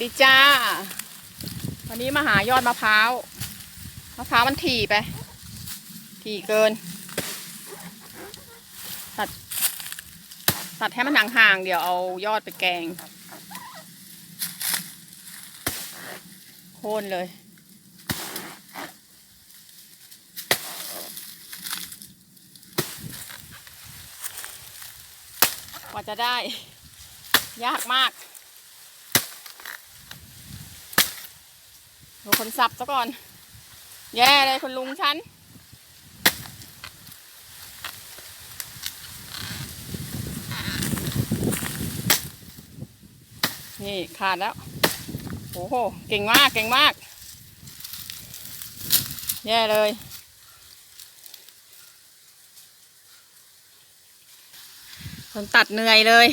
ดีจ้า วันนี้มาหายอดมะพร้าว มะพร้าวมันถี่ไป ถี่เกิน ตัด ตัดให้มันห่างๆ เดี๋ยวเอายอดไปแกง โค่นเลย กว่าจะได้ ยากมาก ดูคนสับซะก่อน แย่เลยคุณลุงฉันนี่ขาดแล้ว โอ้โห เก่งมาก เก่งมาก แย่เลย คนตัดเหนื่อยเลย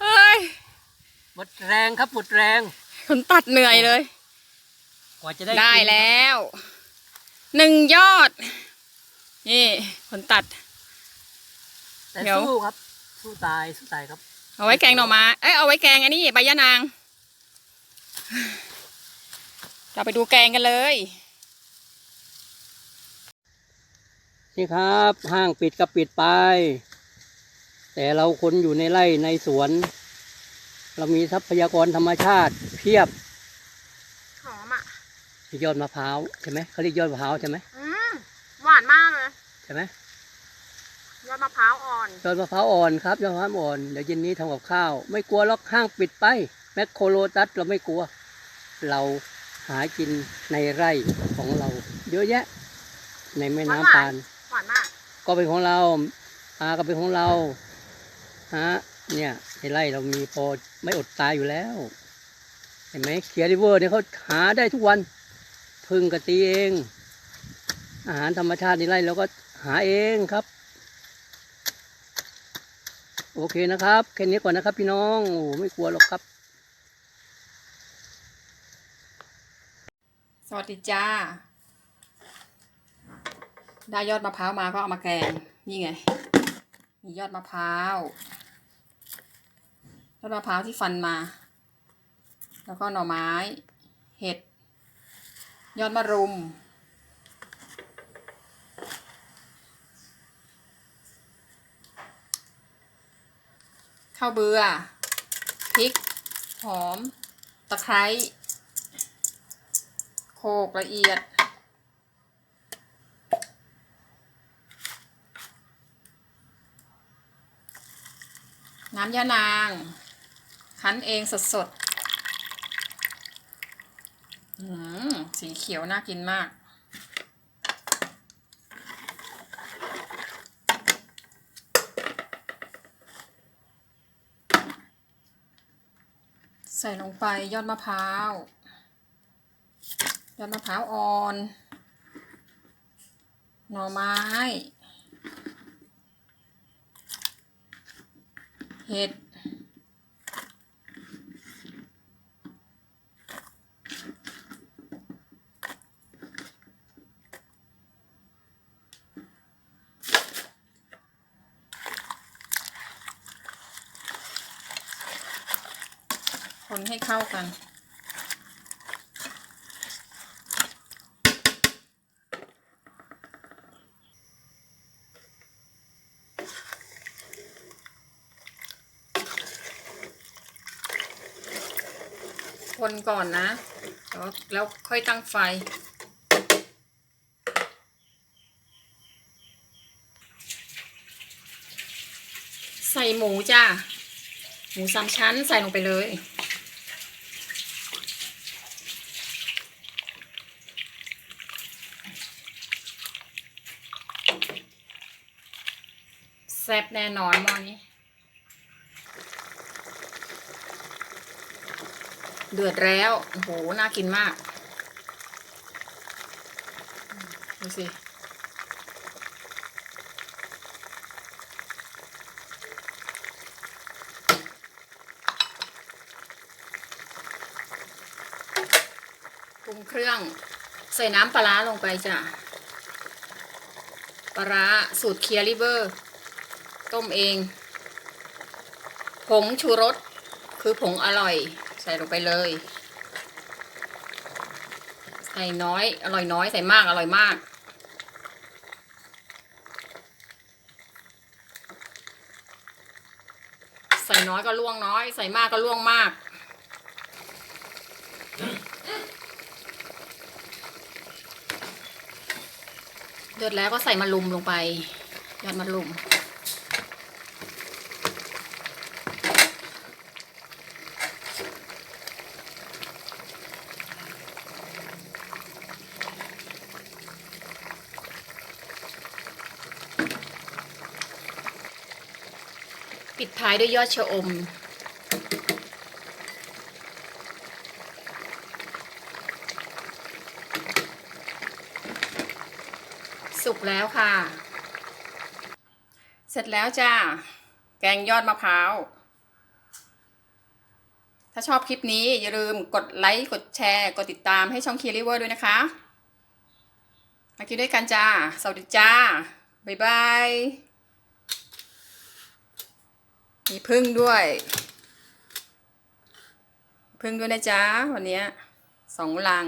เฮ้ย หมดแรงครับหมดแรงคนตัดเหนื่อยเลย กว่าจะได้ได้กินแล้ว หนึ่งยอด นี่คนตัด แต่เดี๋ยว สู้ครับ สู้ตายสู้ตายครับเอาไว้แกงหน่อไม้เอ้ยเอาไว้แกงอันนี้ใบยะนาง เราไปดูแกงกันเลย นี่ครับ ห้างปิดก็ปิดไป แต่เราคนอยู่ในไร่ในสวน เรามีทรัพยากรธรรมชาติเพียบหอมอะมียอดมะพร้าวใช่ไหมเขาเรียกยอดมะพร้าวใช่ไหมอืมหวานมากเลยใช่ไหมยอดมะพร้าวอ่อนยอดมะพร้าวอ่อนครับยอดมะพร้าวอ่อนเดี๋ยวเย็นนี้ทำกับข้าว ไม่กลัวล็อกห้างปิดไปแมคโครโลตัสเราไม่กลัว เราหากินในไร่ของเรา เยอะแยะ ในแม่น้ำปาน หวานมาก ก็เป็นของเราปลาก็เป็นของเราฮะ เนี่ยในไร่เรามีพอไม่อดตายอยู่แล้ว เห็นไหมเคียริเวอร์เนี่ยเขาหาได้ทุกวันพึ่งกะตีเอง อาหารธรรมชาติในไร่เราก็หาเองครับ โอเคนะครับแค่นี้ก่อนนะครับ พี่น้องโอ้ไม่กลัวหรอกครับ สวัสดีจ้า ได้ยอดมะพร้าวมาก็เอามาแกงนี่ไง มียอดมะพร้าว ยอดมะพร้าวที่ฟันมา แล้วก็หน่อไม้ เห็ด ยอดมะรุม ข้าวเบือพริก หอม ตะไคร้โขกละเอียดน้ำยานาง คั้นเองสดๆสีเขียวน่ากินมาก ใส่ลงไปยอดมะพร้าว ยอดมะพร้าวอ่อน หน่อไม้ เห็ด คนให้เข้ากัน คนก่อนนะ แล้วแล้วค่อยตั้งไฟใส่หมูจ้า หมูสามชั้นใส่ลงไปเลย ซ่บแน่นอนหมอนี้ เดือดแล้วโอ้โห น่ากินมาก ดูสิ ปรุงเครื่องใส่น้ำปลาลงไปจ้ะปลาร้าสูตรเคียริเวอร์ ต้มเอง ผงชูรส คือผงอร่อย ใส่ลงไปเลย ใส่น้อย อร่อยน้อย ใส่มาก อร่อยมาก ใส่น้อยก็ล่วงน้อย ใส่มากก็ล่วงมากเดือดแล้วก็ใส่มะลุมลงไปยอดมะลุม ปิดท้ายด้วยยอดชะอม สุกแล้วค่ะ เสร็จแล้วจ้า แกงยอดมะพร้าว ถ้าชอบคลิปนี้อย่าลืมกดไลค์ กดแชร์ กดติดตามให้ช่องคีรีเวอร์ด้วยนะคะ มากินด้วยกันจ้า สวัสดีจ้า บ๊ายบาย มีพึ่งด้วย พึ่งด้วยนะจ๊ะวันนี้สองลัง